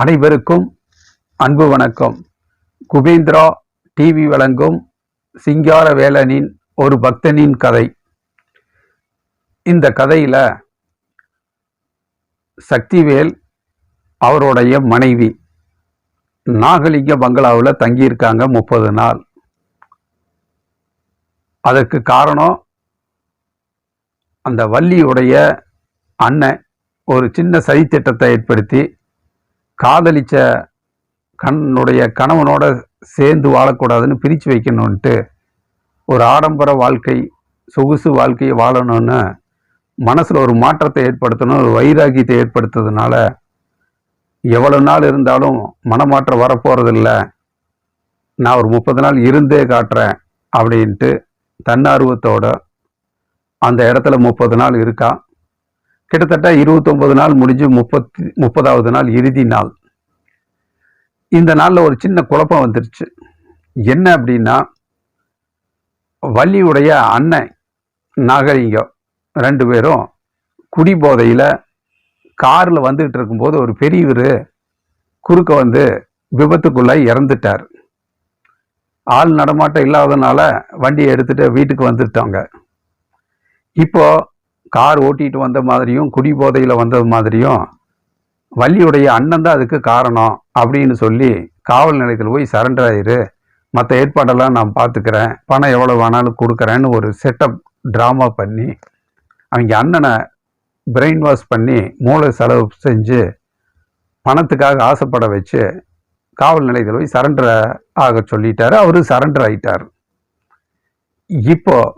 அனைவருக்கும் அன்பு வணக்கம். குபேந்திரா டிவி வழங்கும் சிங்கார வேலனின் ஒரு பக்தனின் கதை. இந்த கதையில சக்திவேல் அவருடைய மனைவி நாகலிங்க பங்களாவில் தங்கியிருக்காங்க முப்பது நாள். அதற்கு காரணம் அந்த வள்ளியுடைய அண்ணன் ஒரு சின்ன சதித்திட்டத்தை ஏற்படுத்தி காதலிச்ச கண்ணுடைய கணவனோட சேர்ந்து வாழக்கூடாதுன்னு பிரித்து வைக்கணுன்ட்டு ஒரு ஆடம்பர வாழ்க்கை சொகுசு வாழ்க்கையை வாழணும்னு மனசில் ஒரு மாற்றத்தை ஏற்படுத்தணும் ஒரு வைராகியத்தை ஏற்படுத்துறதுனால எவ்வளோ நாள் இருந்தாலும் மனமாற்றம் வரப்போகிறதில்ல நான் ஒரு முப்பது நாள் இருந்தே காட்டுறேன் அப்படின்ட்டு தன்னார்வத்தோட அந்த இடத்துல முப்பது நாள் இருக்கா? கிட்டத்தட்ட இருபத்தொம்பது நாள் முடிஞ்சு முப்பத்தி முப்பதாவது நாள் இறுதி நாள். இந்த நாளில் ஒரு சின்ன குழப்பம் வந்துருச்சு. என்ன அப்படின்னா வள்ளியுடைய அண்ணன் நாகரிகம் ரெண்டு பேரும் குடிபோதையில் காரில் வந்துகிட்டு இருக்கும்போது ஒரு பெரியவர் குறுக்க வந்து விபத்துக்குள்ளே இறந்துட்டார். ஆள் நடமாட்டம் இல்லாதனால வண்டியை எடுத்துகிட்டு வீட்டுக்கு வந்துட்டாங்க. இப்போது கார் ஓட்டிட்டு வந்த மாதிரியும் குடிபோதையில் வந்தது மாதிரியும் வள்ளியுடைய அண்ணன் தான் அதுக்கு காரணம் அப்படின்னு சொல்லி காவல் நிலையத்தில் போய் சரண்டர் ஆயிரு. மற்ற ஏற்பாடெல்லாம் நான் பார்த்துக்கிறேன். பணம் எவ்வளோ வேணாலும் கொடுக்குறேன்னு ஒரு செட்டப் ட்ராமா பண்ணி அவங்க அண்ணனை பிரெயின் வாஷ் பண்ணி மூளை செலவு செஞ்சு பணத்துக்காக ஆசைப்பட வச்சு காவல் நிலையத்தில் போய் சரண்டர் ஆக சொல்லிட்டாரு. அவரு சரண்டர் ஆயிட்டார். இப்போது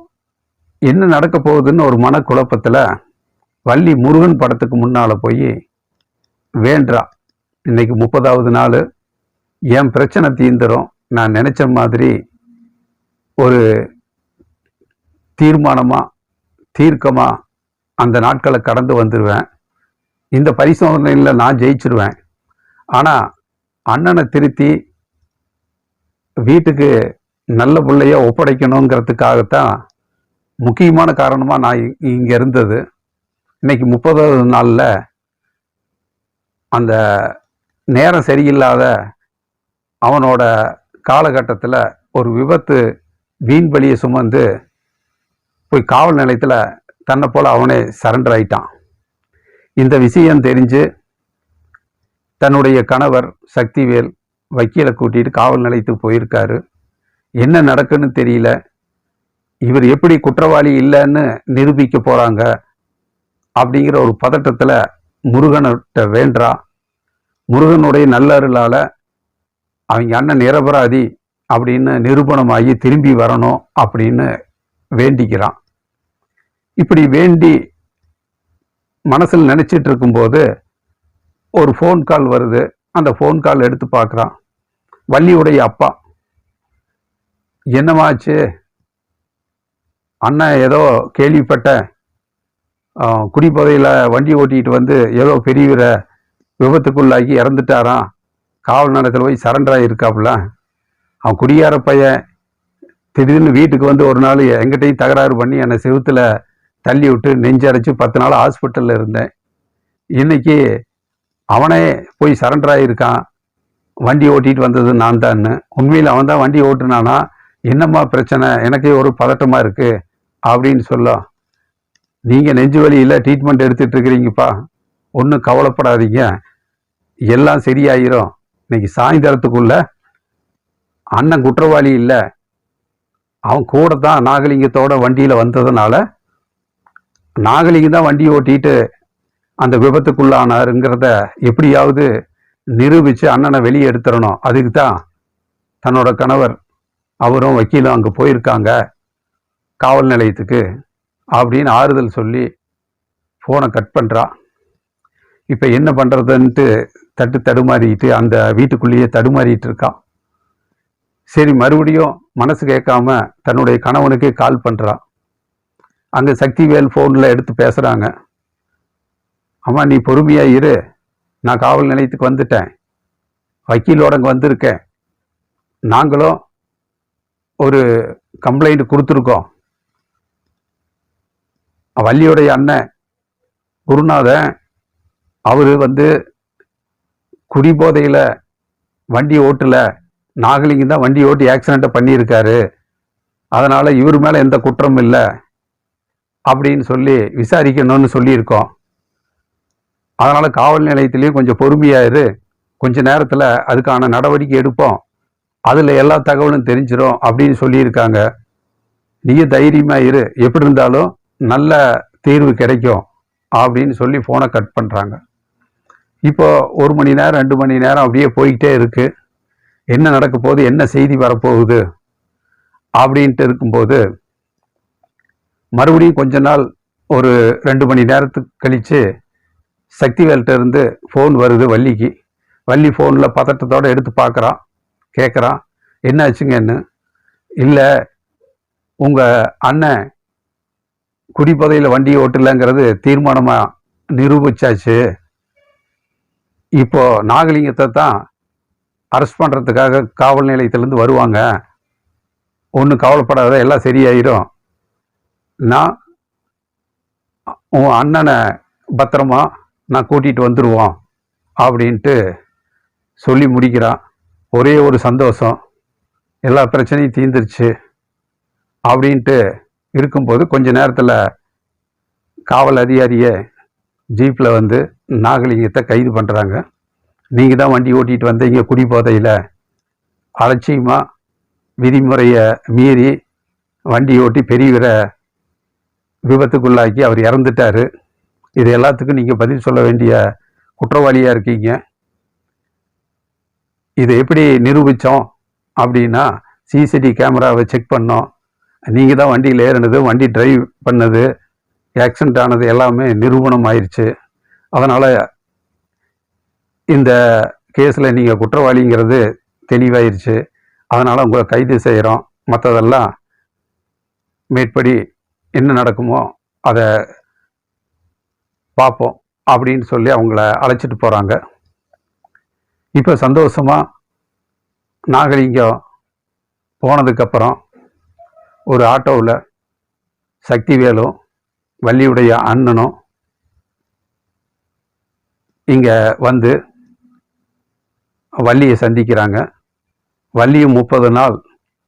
என்ன நடக்க போகுதுன்னு ஒரு மனக்குழப்பத்தில் வள்ளி முருகன் படத்துக்கு முன்னால் போய் வேண்டா இன்னைக்கு முப்பதாவது நாள். என் பிரச்சனை தீந்துரும். நான் நினச்ச மாதிரி ஒரு தீர்மானமாக தீர்க்கமாக அந்த நாட்களை கடந்து வந்துடுவேன் இந்த பரிசோதனையில் நான் ஜெயிச்சிருவேன். ஆனால் அண்ணனை திருத்தி வீட்டுக்கு நல்ல பிள்ளைய ஒப்படைக்கணுங்கிறதுக்காகத்தான் முக்கியமான காரணமாக நான் இங்கே இருந்தது. இன்னைக்கு முப்பதாவது நாளில் அந்த நேரம் சரியில்லாத அவனோட காலகட்டத்தில் ஒரு விபத்து வீண் பலியை சுமந்து போய் காவல் நிலையத்தில் தன்னை போல் அவனே சரண்டர் ஆயிட்டான். இந்த விஷயம் தெரிஞ்சு தன்னுடைய கணவர் சக்திவேல் வக்கீலை கூட்டிட்டு காவல் நிலையத்துக்கு போயிருக்காரு. என்ன நடக்குன்னு தெரியல. இவர் எப்படி குற்றவாளி இல்லைன்னு நிரூபிக்க போறாங்க அப்படிங்கிற ஒரு பதட்டத்தில் முருகன்கிட்ட வேண்டா. முருகனுடைய நல்லருளால் அவங்க அண்ணன் நிரபராதி அப்படின்னு நிரூபணமாகி திரும்பி வரணும் அப்படின்னு வேண்டிக்கிறான். இப்படி வேண்டி மனசில் நினச்சிட்டு இருக்கும்போது ஒரு ஃபோன் கால் வருது. அந்த ஃபோன் கால் எடுத்து பார்க்குறான். வள்ளியுடைய அப்பா என்னமாச்சு அண்ணன் ஏதோ கேள்விப்பட்ட குடிப்பதையில் வண்டி ஓட்டிகிட்டு வந்து ஏதோ பெரியவரை விபத்துக்குள்ளாகி இறந்துட்டாராம். காவல் நிலையத்தில் போய் சரண்டர் ஆகியிருக்காப்புல அவன் குடியார பையன் திடீர்னு வீட்டுக்கு வந்து ஒரு நாள் எங்கிட்டையும் தகராறு பண்ணி என்னை செவுத்தில் தள்ளி விட்டு நெஞ்சடைச்சு பத்து நாள் ஹாஸ்பிட்டலில் இருந்தேன். இன்றைக்கி அவனே போய் சரண்டர் ஆகியிருக்கான் வண்டி ஓட்டிகிட்டு வந்தது நான் தான்னு உண்மையில் அவன் தான் வண்டி ஓட்டுனானா என்னம்மா பிரச்சனை? எனக்கே ஒரு பதட்டமாக இருக்குது அப்படின்னு சொல்ல. நீங்கள் நெஞ்சு வலியில் ட்ரீட்மெண்ட் எடுத்துகிட்டு இருக்கிறீங்கப்பா ஒன்றும் கவலைப்படாதீங்க. எல்லாம் சரியாயிரும். இன்னைக்கு சாயந்தரத்துக்குள்ள அண்ணன் குற்றவாளி இல்லை. அவன் கூட தான் நாகலிங்கத்தோட வண்டியில் வந்ததுனால நாகலிங்கம் தான் வண்டி ஓட்டிட்டு அந்த விபத்துக்குள்ளானாருங்கிறத எப்படியாவது நிரூபித்து அண்ணனை வெளியே எடுத்துடணும். அதுக்கு தான் தன்னோட கணவர் அவரும் வக்கீலும் அங்கே போயிருக்காங்க. காவல் நிலையத்துக்கு அப்படின்னு ஆறுதல் சொல்லி ஃபோனை கட் பண்ணுறா இப்போ என்ன பண்ணுறதுன்ட்டு தட்டு தடுமாறிட்டு அந்த வீட்டுக்குள்ளேயே தடுமாறிட்டு இருக்கான் சரி மறுபடியும் மனசு கேட்காம தன்னுடைய கணவனுக்கே கால் பண்ணுறா அங்கே சக்திவேல் ஃபோனில் எடுத்து பேசுகிறாங்க அம்மா நீ பொறுமையாக இரு. நான் காவல் நிலையத்துக்கு வந்துட்டேன். வக்கீலோட அங்கே வந்திருக்கேன். நாங்களும் ஒரு கம்ப்ளைண்ட் கொடுத்துருக்கோம். வள்ளியுடைய அண்ணன் குருநாதன் அவர் வந்து குடிபோதையில் வண்டி ஓட்டல. நாகலிங்கம் தான் வண்டி ஓட்டி ஆக்சிடெண்ட்டை பண்ணியிருக்காரு. அதனால் இவர் மேலே எந்த குற்றமும் இல்லை. அப்படின்னு சொல்லி விசாரிக்கணும்னு சொல்லியிருக்கோம். அதனால் காவல் நிலையத்திலையும் கொஞ்சம் பொறுமையாயிரு கொஞ்ச நேரத்தில் அதுக்கான நடவடிக்கை எடுப்போம். அதில் எல்லா தகவலும் தெரிஞ்சிடும் அப்படின்னு சொல்லியிருக்காங்க. நீயும் தைரியமாக இரு. எப்படி இருந்தாலும் நல்ல தீர்வு கிடைக்கும் அப்படின்னு சொல்லி ஃபோனை கட் பண்ணுறாங்க இப்போ ஒரு மணி நேரம் ரெண்டு மணி நேரம் அப்படியே போய்கிட்டே இருக்குது என்ன நடக்க போகுது? என்ன செய்தி வரப்போகுது? அப்படின்ட்டு இருக்கும்போது மறுபடியும் கொஞ்ச நாள் ஒரு ரெண்டு மணி நேரத்துக்கு கழித்து சக்திவேல்கிட்டருந்து ஃபோன் வருது வள்ளிக்கு. வள்ளி ஃபோனில் பதட்டத்தோடு எடுத்து பார்க்குறான் கேட்குறான் என்ன ஆச்சுங்கன்னு இல்லை உங்கள் அண்ணன் குடிப்பதையில் வண்டி ஓட்டலைங்கிறது தீர்மானமாக நிரூபிச்சாச்சு. இப்போ நாகலிங்கத்தை தான் அரெஸ்ட் பண்ணுறதுக்காக காவல் நிலையத்திலேருந்து வருவாங்க. ஒன்றும் கவலைப்படாத எல்லாம் சரியாயிடும் நான் உன் அண்ணனை பத்திரமா நான் கூட்டிகிட்டு வந்துடுவோம் அப்படின்ட்டு சொல்லி முடிக்கிறான். ஒரே ஒரு சந்தோஷம். எல்லா பிரச்சனையும் தீர்ந்துருச்சு. அப்படின்ட்டு இருக்கும்போது கொஞ்ச நேரத்தில் காவல் அதிகாரியை ஜீப்பில் வந்து நாகலிங்கத்தை கைது பண்ணுறாங்க நீங்கள் தான் வண்டி ஓட்டிகிட்டு வந்தீங்க குடிபோதையில் அலட்சியமாக விதிமுறையை மீறி வண்டி ஓட்டி பெரியவரை விபத்துக்குள்ளாக்கி அவர் இறந்துட்டார். இது எல்லாத்துக்கும் நீங்கள் பதில் சொல்ல வேண்டிய குற்றவாளியாக இருக்கீங்க. இதை எப்படி நிரூபித்தோம் அப்படின்னா சிசிடி கேமராவை செக் பண்ணோம். நீங்கள் தான் வண்டியில் ஏறினது வண்டி டிரைவ் பண்ணது ஆக்சிடென்ட் ஆனது எல்லாமே நிரூபணம் ஆயிடுச்சு அதனால் இந்த கேஸில் நீங்கள் குற்றவாளிங்கிறது தெளிவாயிருச்சு. அதனால் உங்களை கைது செய்கிறோம் மற்றதெல்லாம் மேற்படி என்ன நடக்குமோ அதை பார்ப்போம் அப்படின்னு சொல்லி அவங்கள அழைச்சிட்டு போகிறாங்க இப்போ சந்தோஷமாக நாகலிங்கம் போனதுக்கப்புறம் ஒரு ஆட்டோவில் சக்திவேலும் வள்ளியுடைய அண்ணனும் இங்கே வந்து வள்ளியை சந்திக்கிறாங்க. வள்ளியும் முப்பது நாள்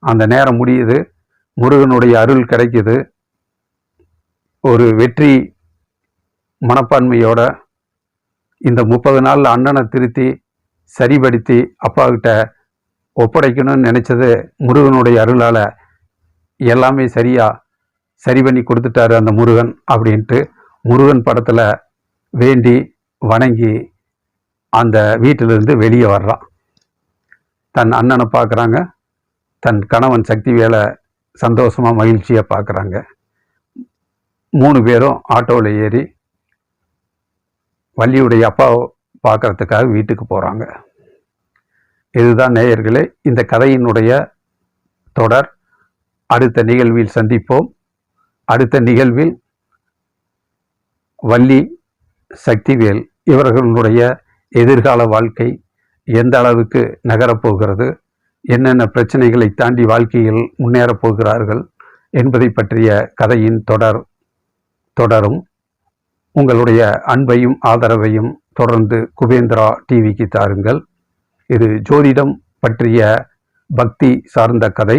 அந்த நேரம் முடியுது. முருகனுடைய அருள் கிடைக்குது. ஒரு வெற்றி மனப்பான்மையோட இந்த முப்பது நாளில் அண்ணனை திருத்தி சரிபடுத்தி அப்பாக்கிட்ட ஒப்படைக்கணும்னு நினச்சது முருகனுடைய அருளால் எல்லாமே சரியாக சரி பண்ணி கொடுத்துட்டாரு அந்த முருகன் அப்படின்ட்டு முருகன் படத்தில் வேண்டி வணங்கி அந்த வீட்டிலிருந்து வெளியே வர்றான். தன் அண்ணனை பார்க்குறாங்க. தன் கணவன் சக்தி வேலை சந்தோஷமாக மகிழ்ச்சியாக பார்க்குறாங்க. மூணு பேரும் ஆட்டோவில் ஏறி வள்ளியுடைய அப்பாவை பார்க்கறதுக்காக வீட்டுக்கு போகிறாங்க இதுதான் நேயர்களே இந்த கதையினுடைய தொடர். அடுத்த நிகழ்வில் சந்திப்போம். அடுத்த நிகழ்வில் வள்ளி சக்திவேல் இவர்களுடைய எதிர்கால வாழ்க்கை எந்த அளவுக்கு நகரப்போகிறது என்னென்ன பிரச்சனைகளை தாண்டி வாழ்க்கையில் முன்னேறப் போகிறார்கள் என்பதை பற்றிய கதையின் தொடர் தொடரும். உங்களுடைய அன்பையும் ஆதரவையும் தொடர்ந்து குபேந்திரா டிவிக்கு தாருங்கள். இது ஜோதிடம் பற்றிய பக்தி சார்ந்த கதை.